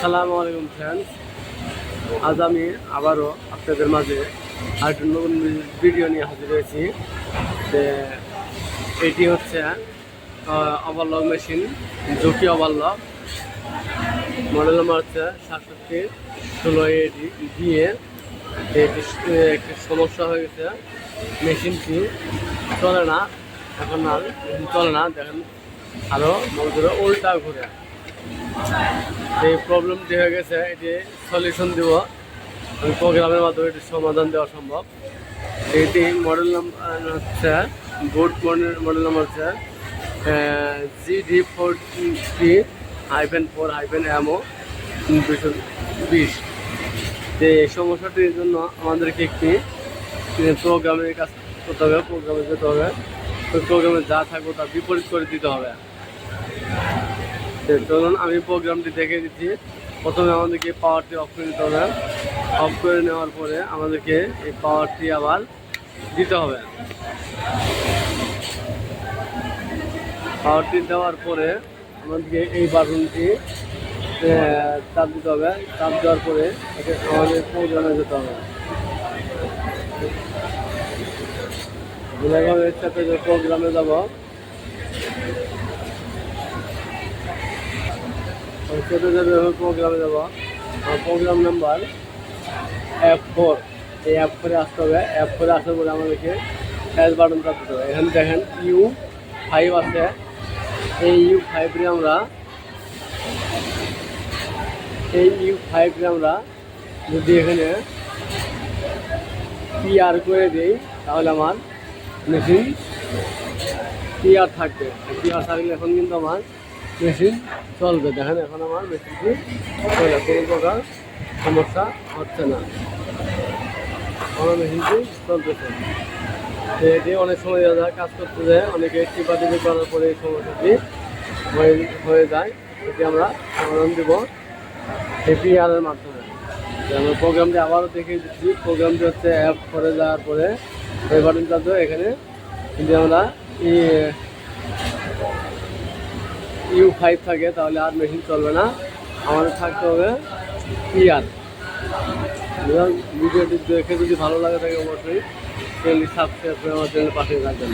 আসসালামু আলাইকুম ফ্রেন্ডস আজ আমি আবারও আপনাদের মাঝে আরেকটা নতুন ভিডিও নিয়ে হাজির হয়েছি। যে এটি হচ্ছে overlock machine Juki overlock model number হচ্ছে সাতষট্টি ষোলো এডি দিয়ে এটি একটি সমস্যা হয়ে গেছে। মেশিনটি চলে না, এখন আর চলে না। দেখেন আরও মনে করে উল্টা ঘুরে। এই প্রবলেমটি হয়ে গেছে এটি সলিউশন দিব। প্রোগ্রামের মাধ্যমে এটি সমাধান দেওয়া সম্ভব। এটি মডেল নাম্বার হচ্ছে বোর্ড মডেল মডেল নাম্বার হচ্ছে G D four T hyphen four hyphen MO দুশো বিশ। যে এই সমস্যাটির জন্য আমাদেরকে একটি প্রোগ্রামের কাজ করতে হবে প্রোগ্রামে যেতে হবে। ওই প্রোগ্রামে যা থাকবে তা বিপরীত করে দিতে হবে। চলুন, আমি প্রোগ্রামটি দেখে দিচ্ছি। প্রথমে আমাদেরকে পাওয়ারটি অফ করে দিতে হবে। অফ করে নেওয়ার পরে আমাদেরকে এই পাওয়ারটি আবার দিতে হবে। পাওয়ারটি দেওয়ার পরে আমাদেরকে এই বাটনটি চাপ দিতে হবে। চাপ দেওয়ার পরে আমাদের প্রোগ্রামে যেতে হবে। প্রোগ্রামে যাব সেটা যাবে প্রোগ্রামে যাব। প্রোগ্রাম নাম্বার অ্যাপ ফোর এই অ্যাপ ফোরে আসতে হবে। অ্যাপ ফোরে আসার পরে আমাদেরকে স্যাচ বাটন চাপতে হবে। এখানে দেখেন ইউ ফাইভ আছে। এই ইউ ফাইভে আমরা এই ইউ ফাইভে আমরা যদি এখানে পিআর করে দিই, তাহলে আমার মেশিন পিআর থাকবে। পিআর থাকলে এখন কিন্তু আমার মেশিন চলবে। দেখেন এখন আমার মেশিনটি চলে, কোনো প্রকার সমস্যা হচ্ছে না। আমার মেশিনটি চলতেছে। এটি অনেক সময় দেখা কাজ করতে যায়, অনেকে টিপা টিপি করার পরে এই সমস্যাটি হয়ে হয়ে যায়। এটি আমরা সমাধান দেব এপিআরের মাধ্যমে। আমরা প্রোগ্রামটি আবারও দেখিয়ে দিচ্ছি, প্রোগ্রামটি হচ্ছে অ্যাপ করে যাওয়ার পরে বাটন এখানে যদি আমরা ইউ ফাইভ থাকে, তাহলে আর মেশিন চলবে না। আমাদের থাকতে হবে পিআর ভিডিওটি দেখে যদি ভালো লাগে থাকে অবশ্যই সাবস্ক্রাইব করে আমার চ্যানেল পাঠিয়ে থাকবেন।